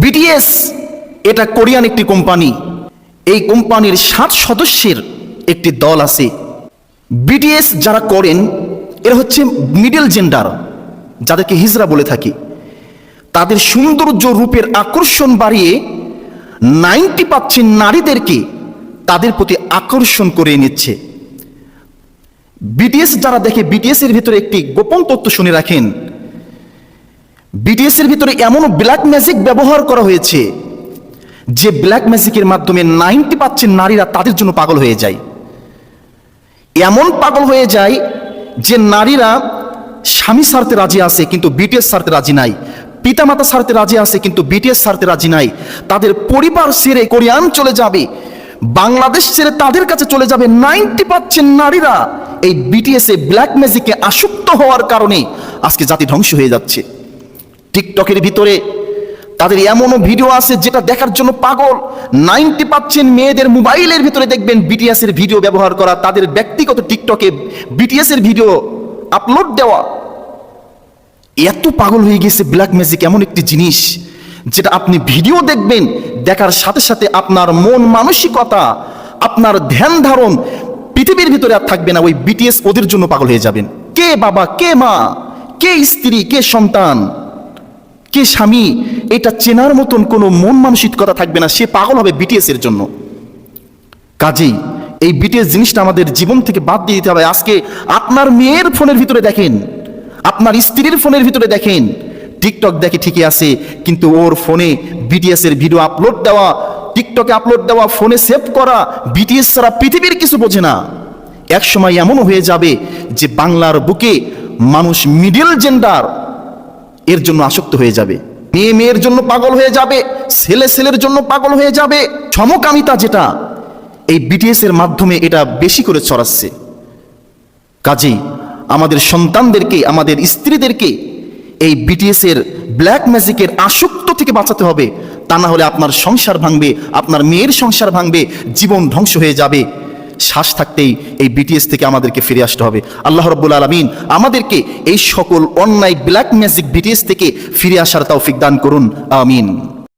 BTS এটা Korean একটি company. এই কোম্পানির সাত সদস্যের একটি দল আছে। বিটিএস যারা করেন, এরা হচ্ছে মিডল জেন্ডার যাদেরকে হিজরা বলে থাকি। তাদের সৌন্দর্য রূপের আকর্ষণ বাড়িয়ে নাইনটি পার্সেন্ট নারীদেরকে তাদের প্রতি আকর্ষণ করে নিচ্ছে। বিটিএস যারা দেখে বিটিএস এর ভিতরে একটি গোপন তথ্য শুনে রাখেন বিটিএস এর ভিতরে এমনও ব্ল্যাক ম্যাজিক ব্যবহার করা হয়েছে যে ব্ল্যাক ম্যাজিকের মাধ্যমে নাইনটি পার্সেন্ট নারীরা তাদের জন্য পাগল হয়ে যায়। এমন পাগল হয়ে যায় যে নারীরা স্বামী সারতে রাজি আছে কিন্তু বিটিএস সারতে রাজি নাই, পিতামাতা সারতে রাজি আছে কিন্তু বিটিএস সারতে রাজি নাই, তাদের পরিবার ছেড়ে কোরিয়ান চলে যাবে, বাংলাদেশ ছেড়ে তাদের কাছে চলে যাবে নাইনটি পার্সেন্ট নারীরা। এই বিটিএস ব্ল্যাক ম্যাজিকে আসক্ত হওয়ার কারণে আজকে জাতি ধ্বংস হয়ে যাচ্ছে। টিকটকের ভিতরে। তাদের এমনও ভিডিও আছে যেটা দেখার জন্য পাগল। নাইনটি পার্সেন্ট মেয়েদের মোবাইলের ভিতরে দেখবেন বিটিএস এর ভিডিও ব্যবহার করা, তাদের ব্যক্তিগত টিকটকে বিটিএস এর ভিডিও আপলোড দেওয়া। এত পাগল হয়ে গেছে ব্ল্যাক ম্যাজিক, এমন একটি জিনিস যেটা আপনি ভিডিও দেখবেন, দেখার সাথে সাথে আপনার মন মানসিকতা, আপনার ধ্যান ধারণ পৃথিবীর ভিতরে আর থাকবে না, ওই বিটিএস ওদের জন্য পাগল হয়ে যাবেন। কে বাবা, কে মা, কে স্ত্রী, কে সন্তান? কে স্বামী, এটা চেনার মতন কোনো মন মানসিকতা থাকবে না, সে পাগল হবে বিটিএস এর জন্য। কাজেই এই বিটিএস জিনিসটা আমাদের জীবন থেকে বাদ দিয়ে দিতে হবে। আজকে আপনার মেয়ের ফোনের ভিতরে দেখেন, আপনার স্ত্রীর ফোনের ভিতরে দেখেন, টিকটক দেখে ঠিকই আছে, কিন্তু ওর ফোনে বিটিএস এর ভিডিও আপলোড দেওয়া, টিকটকে আপলোড দেওয়া, ফোনে সেভ করা বিটিএস ছাড়া পৃথিবীর কিছু বোঝে না। এক সময় এমনও হয়ে যাবে যে বাংলার বুকে মানুষ মিডল জেন্ডার এর জন্য আসক্ত হয়ে যাবে। মেয়ে মেয়ের জন্য পাগল হয়ে যাবে, ছেলে ছেলের জন্য পাগল হয়ে যাবে। সমকামিতা যেটা, এই বিটিএস এর মাধ্যমে এটা বেশি করে ছড়াচ্ছে। কাজেই আমাদের সন্তানদেরকে, আমাদের স্ত্রীদেরকে এই বিটিএস এর ব্ল্যাক ম্যাজিকের আসক্ত থেকে বাঁচাতে হবে। তা না হলে আপনার সংসার ভাঙবে, আপনার মেয়ের সংসার ভাঙবে, জীবন ধ্বংস হয়ে যাবে। শ্বাস থাকতেই এই বিটিএস থেকে আমাদেরকে ফিরে আসতে হবে। আল্লাহ রব্বুল আলমিন আমাদেরকে এই সকল অন্যায় ব্ল্যাক ম্যাজিক বিটিএস থেকে ফিরে আসার তৌফিক দান করুন। আমিন।